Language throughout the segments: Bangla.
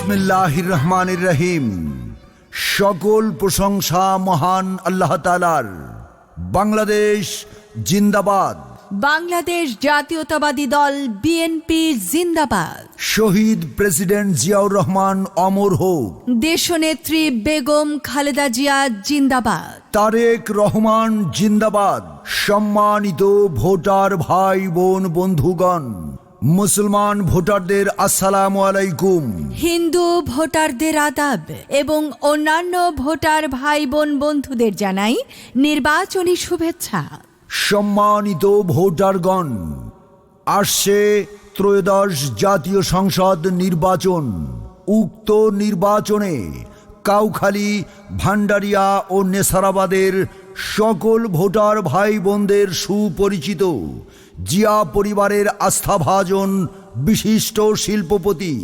বিসমিল্লাহির রহমানির রহিম সকল প্রশংসা মহান আল্লাহ তালার বাংলাদেশ জিন্দাবাদ। বাংলাদেশ জাতীয়তাবাদী দল বিএনপি জিন্দাবাদ। শহীদ প্রেসিডেন্ট জিয়াউর রহমান অমর হোক। দেশনেত্রী বেগম খালেদা জিয়া জিন্দাবাদ। তারেক রহমান জিন্দাবাদ। সম্মানিত ভোটার ভাই বোন বন্ধুগণ মুসলমান ভোটারদের আসসালামু আলাইকুম। হিন্দু ভোটারদের আদাব এবং অন্যান্য ভোটার ভাই বোন বন্ধুদের জানাই নির্বাচনী শুভেচ্ছা। সম্মানিত ভোটারগণ আসছে ত্রয়োদশ জাতীয় সংসদ নির্বাচন। উক্ত নির্বাচনে কাউখালী ভান্ডারিয়া ও নেসারাবাদের সকল ভোটার ভাই বোনদের সুপরিচিত, জিয়া পরিবারের আস্থাভাজন বিশিষ্ট শিল্পপতি,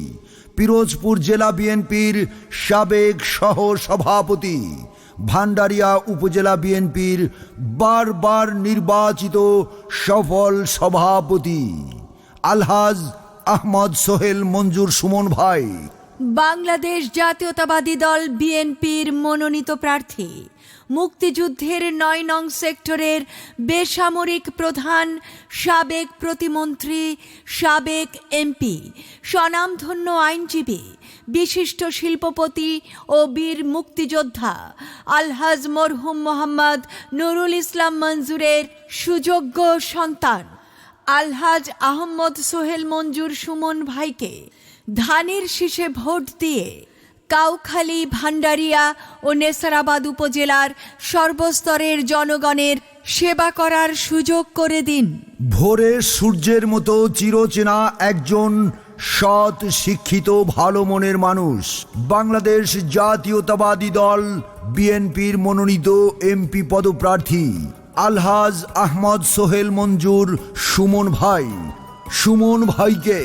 পিরোজপুর জেলা বিএনপির সাবেক সহ সভাপতি ভান্ডারিয়া উপজেলা বিএনপির বারবার নির্বাচিত সফল সভাপতি, আলহাজ আহমদ সোহেল মঞ্জুর সুমন ভাই। বাংলাদেশ জাতীয়তাবাদী দল বিএনপির মনোনীত প্রার্থী। মুক্তিযুদ্ধের নয় নং সেক্টরের বেসামরিক প্রধান সাবেক প্রতিমন্ত্রী, সাবেক এমপি, স্বনামধন্য আইনজীবী, বিশিষ্ট শিল্পপতি ও বীর মুক্তিযোদ্ধা আলহাজ মরহুম মোহাম্মদ নুরুল ইসলাম মঞ্জুরের সুযোগ্য সন্তান আলহাজ আহম্মদ সোহেল মঞ্জুর সুমন ভাইকে ধানের শীষে ভোট দিয়ে কাউখালী ভান্ডারিয়া ও নেসারাবাদ উপজেলার সর্বস্তরের জনগণের সেবা করার সুযোগ করে দিন। ভোরে সূর্যের মতো চিরচেনা একজন সৎ, শিক্ষিত, ভালো মনের মানুষ। বাংলাদেশ জাতীয়তাবাদী দল, বিএনপির মনোনীত এমপি পদপ্রার্থী, আলহাজ আহমদ সোহেল মঞ্জুর সুমন ভাই। সুমন ভাইকে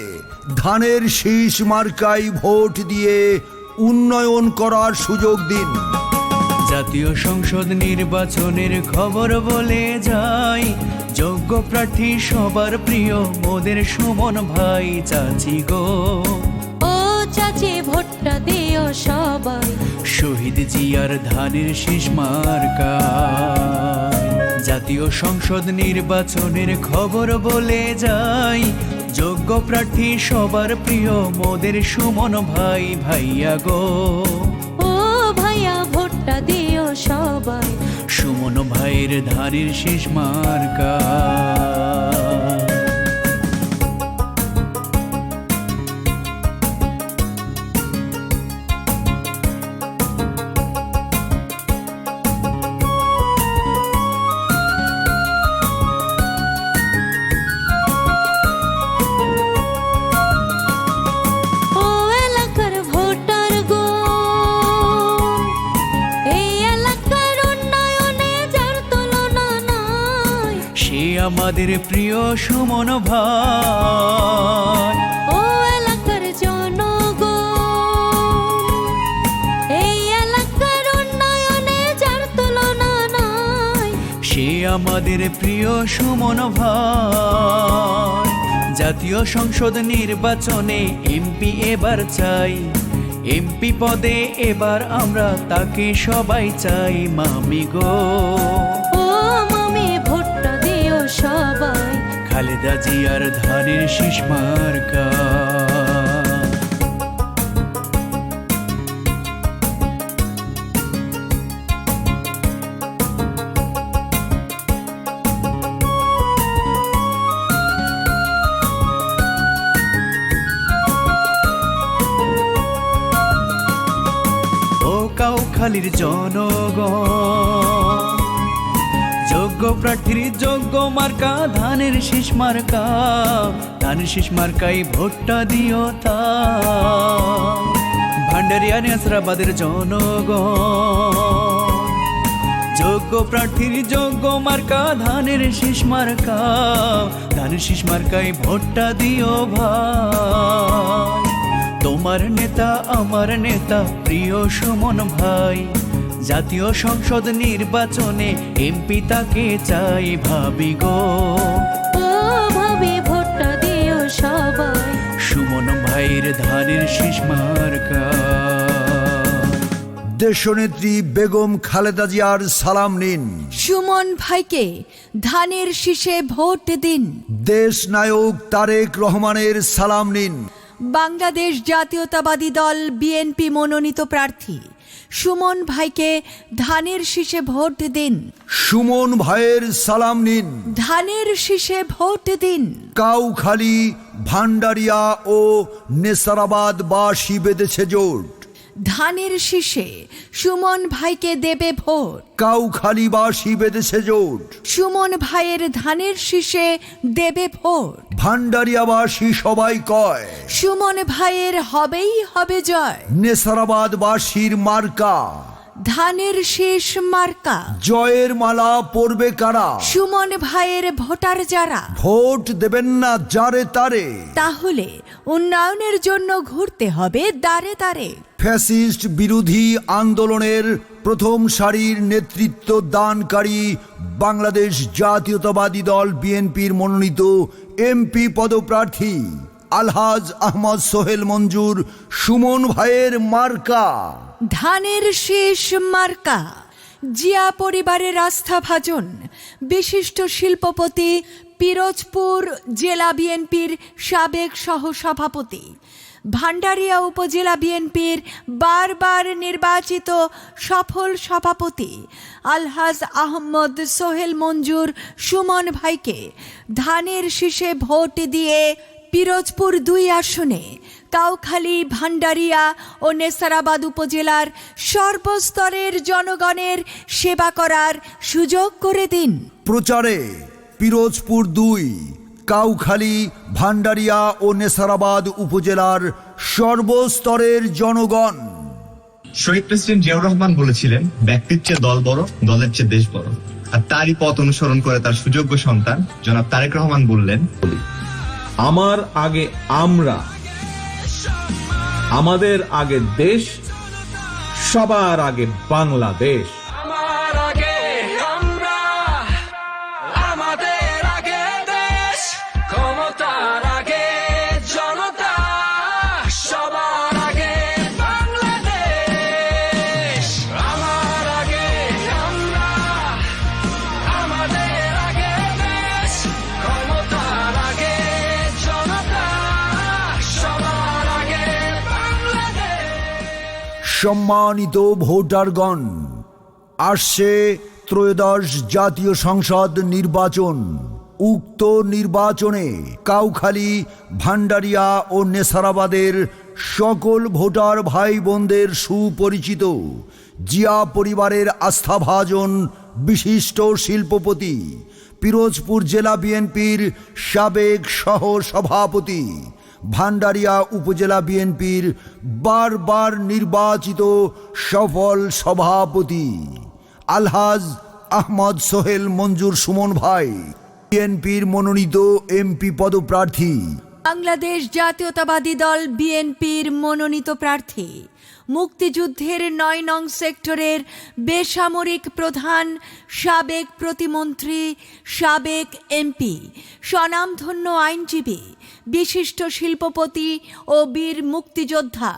ধানের শীষ মার্কাই ভোট দিয়ে উন্নয়ন করার সুযোগ দিন। জাতীয় সংসদ নির্বাচনের খবর বলে যাই। যোগ্য প্রার্থী সবার প্রিয় মোদের সুমন ভাই চাচি গো। ও চাচি ভোটটা দিও সবাই। শহীদ জিয়ার ধানের শেষ মার্কা। জাতীয় সংসদ নির্বাচনের খবর বলে যাই। যোগ্য প্রার্থী সবার প্রিয় মোদের সুমন ভাই ভাইয়া গো। ও ভাইয়া ভোটটা দিও সবাই। সুমন ভাইয়ের ধানের শেষ মার্কা। আমাদের প্রিয় সুমন ভাই। ও এলাকার জনগণ এই এলাকার উন্নয়নে যার তুলনা নাই সে আমাদের প্রিয় সুমন ভাই। জাতীয় সংসদ নির্বাচনে এমপি এবার চাই এমপি পদে এবার আমরা তাকে সবাই চাই মামি গো। খালেদা জিয়ার ধানের শীষ মার্কা। কাউখালীর জনগণ যোগ্য প্রার্থীর যোগ্য মার্কা, ধানের শীষ মার্কা, ধানের শীষ মার্কাই ভোটটা দিও তা। ভান্ডারিয়া নেসরাবাদের জনগণ, যোগ্য প্রার্থীর যোগ্য মার্কা, ধানের শীষ মার্কা, ধানের শীষ মার্কাই ভোটটা দিও ভাই। তোমার নেতা, আমার নেতা, প্রিয় সুমন ভাই জাতীয় সংসদ নির্বাচনে এমপি তাকে চাই ভাবি গো। ভাবি ভোটটা দিও সবাই। সুমন ভাই ভাইয়ের ধানের শীষ মার্কা। দেশনেত্রী বেগম খালেদা জিয়ার সালাম নিন। সুমন ভাইকে ধানের শীষে ভোট দিন। দেশ নায়ক তারেক রহমানের সালাম নিন। বাংলাদেশ জাতীয়তাবাদী দল বিএনপি মনোনীত প্রার্থী সুমন ভাইকে ধানের শীষে ভোট দিন। সুমন ভাইয়ের সালাম নিন। ধানের শীষে ভোট দিন। কাউখালী ভান্ডারিয়া ও নেসারাবাদ বাসী বেঁধেছে জোট। ধানের শীষে। সুমন ভাইকে দেবে ভোট। কাউ খালি কাউখালীবাসী বেঁধেছে জোট। সুমন ভাইয়ের ধানের শীষে দেবে ভোট। ভান্ডারিয়াবাসী সবাই কয়। সুমন ভাইয়ের হবেই হবে জয়। নেসারাবাদবাসীর মার্কা। ধানের শেষ মার্কা। জয়ের মালা পরবে কারা? সুমন ভাইয়ের ভোটার যারা। ভোট দেবেন না যারে তারে। তাহলে উন্নয়নের জন্য ঘুরতে হবে দাঁড়ে দাঁড়ে ফ্যাসিস্ট বিরোধী আন্দোলনের প্রথম সারির নেতৃত্ব দানকারী বাংলাদেশ জাতীয়তাবাদী দল বিএনপির মনোনীত এমপি পদপ্রার্থী আলহাজ আহমদ সোহেল মঞ্জুর সুমন ভাইয়ের মার্কা। ধানের শেষ মার্কা। জিয়া পরিবারের আস্থাভাজন বিশিষ্ট শিল্পপতি পিরোজপুর জেলা বিএনপির সাবেক সহসভাপতি। ভান্ডারিয়া উপজেলা বিএনপির বারবার নির্বাচিত সফল সভাপতি আলহাজ আহমদ সোহেল মঞ্জুর সুমন ভাইকে ধানের শীষে ভোট দিয়ে পিরোজপুর দুই আসনে, কাউখালী ভান্ডারিয়া ও নেসারাবাদ উপজেলার সর্বস্তরের জনগণের সেবা করার সুযোগ করে দিন। প্রচারে পিরোজপুর দুই। কাউখালী ভান্ডারিয়া ও নেসারাবাদ উপজেলার সর্বস্তরের জনগণ। শহীদ প্রেসিডেন্ট জিয়াউর রহমান বলেছিলেন ব্যক্তির চেয়ে দল বড় দলের চেয়ে দেশ বড়। আর তারই পথ অনুসরণ করে তার সুযোগ্য সন্তান জনাব তারেক রহমান বললেন আমার আগে আমরা আমাদের আগে দেশ সবার আগে বাংলাদেশ। সম্মানিত ভোটারগণ, আসছে ত্রয়োদশ জাতীয় সংসদ নির্বাচন। উক্ত নির্বাচনে কাউখালী ভান্ডারিয়া ও নেসারাবাদের সকল ভোটার ভাই বোনদের সুপরিচিত জিয়া পরিবারের আস্থাভাজন বিশিষ্ট শিল্পপতি, পিরোজপুর জেলা বিএনপির সাবেক সহ সভাপতি ভান্ডারিয়া উপজেলা বিএনপির বারবার নির্বাচিত সফল সভাপতি আলহাজ আহমদ সোহেল মঞ্জুর সুমন ভাই, বিএনপির মনোনীত এমপি পদপ্রার্থী। বাংলাদেশ জাতীয়তাবাদী দল বিএনপির মনোনীত প্রার্থী। মুক্তিযুদ্ধের নয় নং সেক্টরের বেসামরিক প্রধান সাবেক প্রতিমন্ত্রী, সাবেক এমপি, স্বনামধন্য আইনজীবী, বিশিষ্ট শিল্পপতি ও বীর মুক্তিযোদ্ধা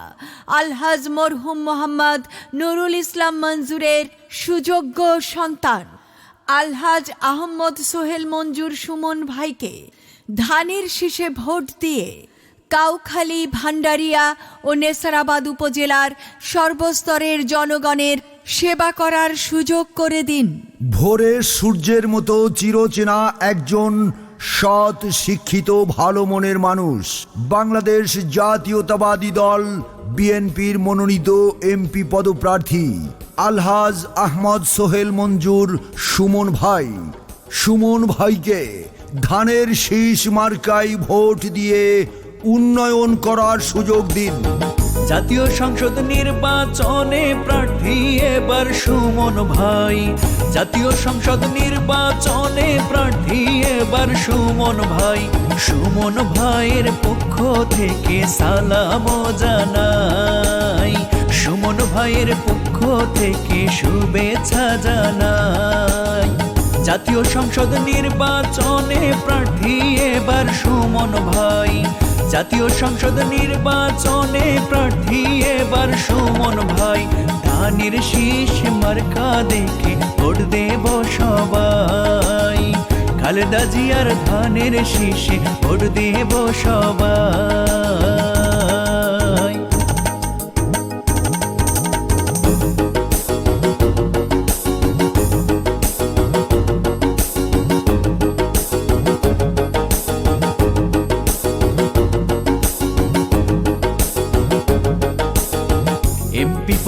আলহাজ মরহুম মোহাম্মদ নুরুল ইসলাম মঞ্জুরের সুযোগ্য সন্তান আলহাজ আহম্মদ সোহেল মঞ্জুর সুমন ভাইকে ধানের শীষে ভোট দিয়ে কাউখালী ভান্ডারিয়া ও নেসারাবাদ উপজেলার সর্বস্তরের জনগণের সেবা করার সুযোগ করে দিন। ভোরে সূর্যের মতো চিরচেনা একজন সৎ, শিক্ষিত, ভালো মনের মানুষ। বাংলাদেশ জাতীয়তাবাদী দল, বিএনপির মনোনীত এমপি পদপ্রার্থী আলহাজ আহমদ সোহেল মঞ্জুর সুমন ভাই। সুমন ভাইকে ধানের শীষ মার্কায় ভোট দিয়ে উন্নয়ন করার সুযোগ দিন। জাতীয় সংসদ নির্বাচনে প্রার্থী এবার সুমন ভাই। জাতীয় সংসদ নির্বাচনে প্রার্থী এবার সুমন ভাই। সুমন ভাইয়ের পক্ষ থেকে সালাম জানাই। সুমন ভাইয়ের পক্ষ থেকে শুভেচ্ছা জানাই। জাতীয় সংসদ নির্বাচনে প্রার্থী এবার সুমন ভাই। জাতীয় সংসদ নির্বাচনে প্রার্থী এবার সুমন ভাই। ধানের শীষ মার্কা দেখে ভোট দেব সবাই। খালেদা জিয়ার ধানের শীষে ভোট দেব সবাই।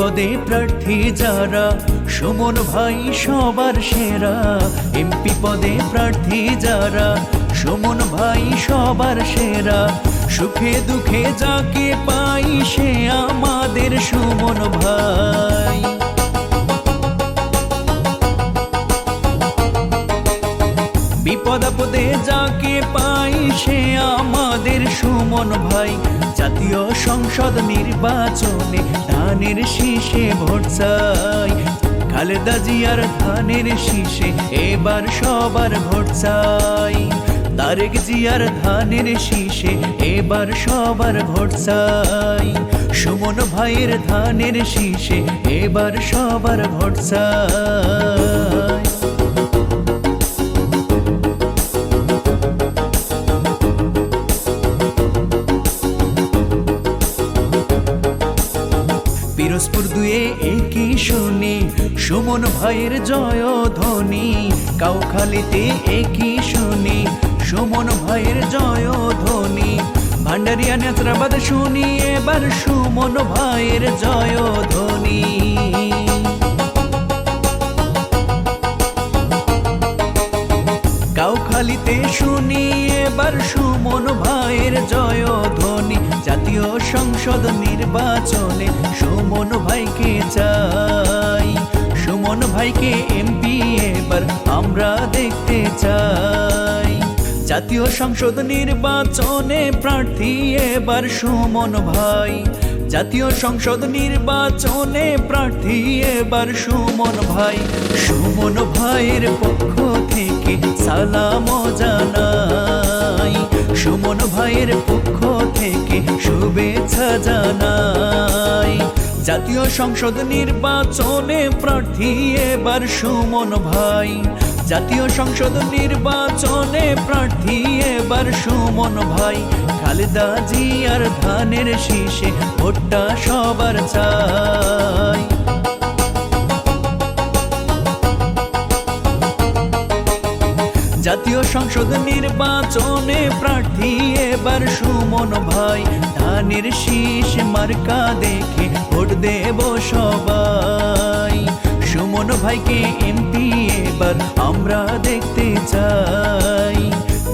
পদে প্রার্থী যারা, সুমন ভাই সবার সেরা। এমপি পদে প্রার্থী যারা, সুমন ভাই সবার সেরা। সুখে দুঃখে যাকে পাই সে আমাদের সুমন ভাই। যাকে পাই সে আমাদের সুমন ভাই। জাতীয় সংসদ নির্বাচনে ধানের শীষে ভোট চাই। খালেদা জিয়ার ধানের শীষে এবার সবার ভোট চাই। তারেক জিয়ার ধানের শীষে এবার সবার ভোট চাই। সুমন ভাইয়ের ধানের শীষে এবার সবার ভোট চাই। পিরোজপুর দুয়ে একই শুনি, সুমন ভাইয়ের জয় ধ্বনি কাউখালিতে একই শুনি, সুমন ভাইয়ের জয় ধ্বনি ভান্ডারিয়া নেত্রাবাদ শুনি, এবার সুমন ভাইয়ের জয় ধ্বনি কাউখালিতে শুনি এবার সুমন ভাইয়ের জয় ধ্বনি জাতীয় সংসদ নির্বাচনে সুমন ভাইকে চাই। সুমন ভাইকে এমপি এবার আমরা দেখতে চাই। জাতীয় সংসদ নির্বাচনে প্রার্থী এবার সুমন ভাই। জাতীয় সংসদ নির্বাচনে প্রার্থী এবার সুমন ভাই। সুমন ভাইয়ের পক্ষ থেকে সালাম জানাই। সুমন ভাইয়ের পক্ষ থেকে শুভেচ্ছা জানাই। জাতীয় সংসদ নির্বাচনে প্রার্থী এবার সুমন ভাই। জাতীয় সংসদ নির্বাচনে প্রার্থী এবার সুমন ভাই, খালেদা জিয়ার ধানের শীষে ভোটটা সবার চাই। জাতীয় সংসদ নির্বাচনে প্রার্থী এবার সুমন ভাই, ধানের শীষ মার্কা দেখে ভোট দেব সবাই। সুমন ভাইকে এমপি এবার আমরা দেখতে চাই।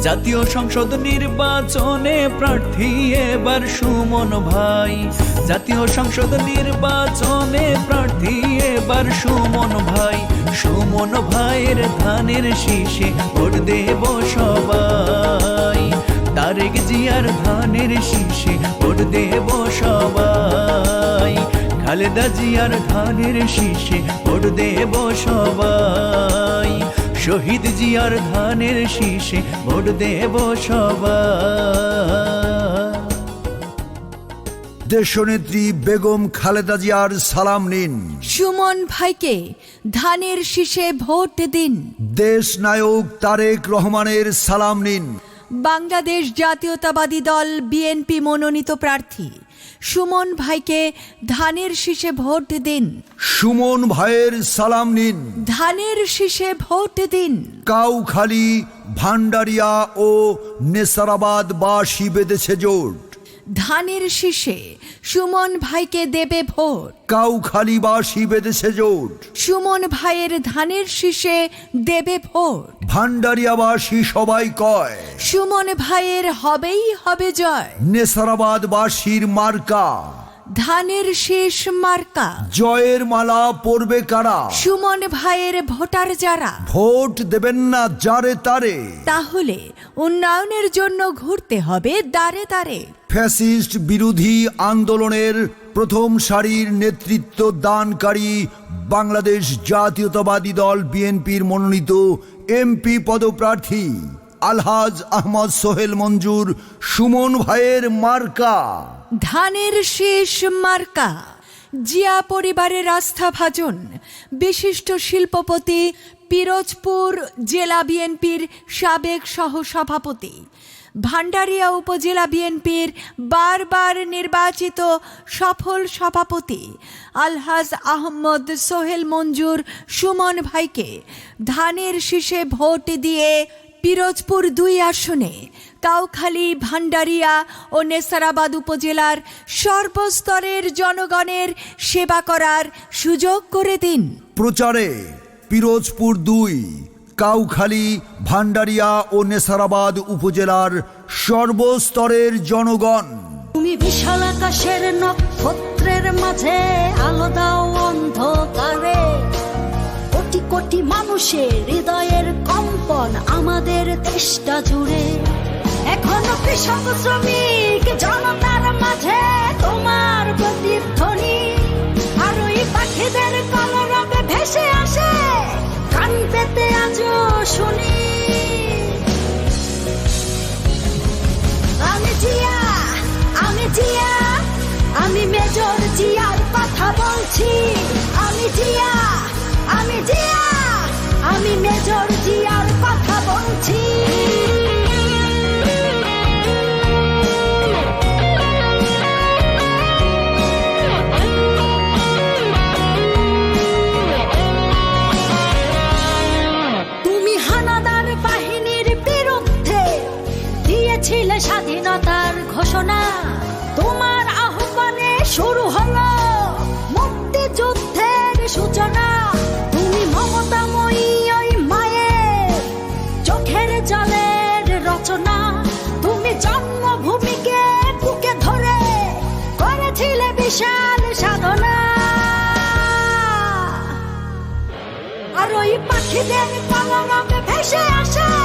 জাতীয় সংসদ নির্বাচনে প্রার্থী এবার সুমন ভাই। জাতীয় সংসদ নির্বাচনে প্রার্থী এবার সুমন ভাই। সুমন ভাইয়ের ধানের শীষে ভোট দেব সবাই। তারেক জিয়ার ধানের শীষে ভোট দেব সবাই। খালেদা জিয়ার ধানের শীষে ভোট দেব সবাই। শহীদ জিয়ার ধানের শীষে ভোট দেব সবাই। দেশনেত্রী বেগম খালেদা জিয়ার সালাম নিন। সুমন ভাইকে ধানের শীষে ভোট দিন। দেশ নায়ক তারেক রহমানের সালাম নিন। বাংলাদেশ জাতীয়তাবাদী দল বিএনপি মনোনীত প্রার্থী সুমন ভাইকে ধানের শীষে ভোট দিন। সুমন ভাইয়ের সালাম নিন। ধানের শীষে ভোট দিন। কাউখালী ভান্ডারিয়া ও নেসারাবাদ বাসী বেঁধেছে জোট। ধানের শীষে সুমন ভাইকে দেবে ভোট। কাউখালীবাসী বেঁধেছে জোট। সুমন ভাইয়ের ধানের শীষে দেবে ভোট। ভান্ডারিয়াবাসী সবাই কয়। সুমন ভাইয়ের হবেই হবে জয়। নেসারাবাদবাসীর মার্কা। ধানের শেষ মার্কা। জয়ের মালা পরবে কারা? সুমন ভাইয়ের ভোটার যারা। ভোট দেবেন না যারে তারে। তাহলে উন্নয়নের জন্য ঘুরতে হবে দাঁড়ে দাঁড়ে ফ্যাসিস্ট বিরোধী আন্দোলনের প্রথম সারির নেতৃত্ব দানকারী বাংলাদেশ জাতীয়তাবাদী দল বিএনপির মনোনীত এমপি পদপ্রার্থী আলহাজ আহমদ সোহেল মঞ্জুর সুমন ভাইয়ের মার্কা। ধানের শেষ মার্কা। জিয়া পরিবারের আস্থাভাজন বিশিষ্ট শিল্পপতি পিরোজপুর জেলা বিএনপির সাবেক সহসভাপতি। ভান্ডারিয়া উপজেলা বিএনপির বারবার নির্বাচিত সফল সভাপতি আলহাজ আহমদ সোহেল মঞ্জুর সুমন ভাইকে ধানের শীষে ভোট দিয়ে পিরোজপুর দুই আসনে কাউখালী ভান্ডারিয়া ও নেসারাবাদ উপজেলার সর্বস্তরের জনগণের সেবা করার সুযোগ করে দিন। প্রচারে পিরোজপুর দুই কাউখালী ভান্ডারিয়া ও নেসারাবাদ উপজেলার সর্বস্তরের জনগণ। তুমি বিশাল আকাশের নক্ষত্রের মাঝে আলো দাও অন্ধকারে। কোটি মানুষের হৃদয়ের কম্পন আমাদের দেশটা জুড়ে। এখনও কৃষক, শ্রমিক, জনতার মাঝে তোমার প্রতিধ্বনি। আর ওই পাখিদের কলরবে ভেসে আসে কান পেতে আজও শুনি। আমি জিয়া আমি জিয়া, আমি মেজর জিয়ার কথা বলছি। কথা আর ওই পাখিদের কলরবে ভেসে আসে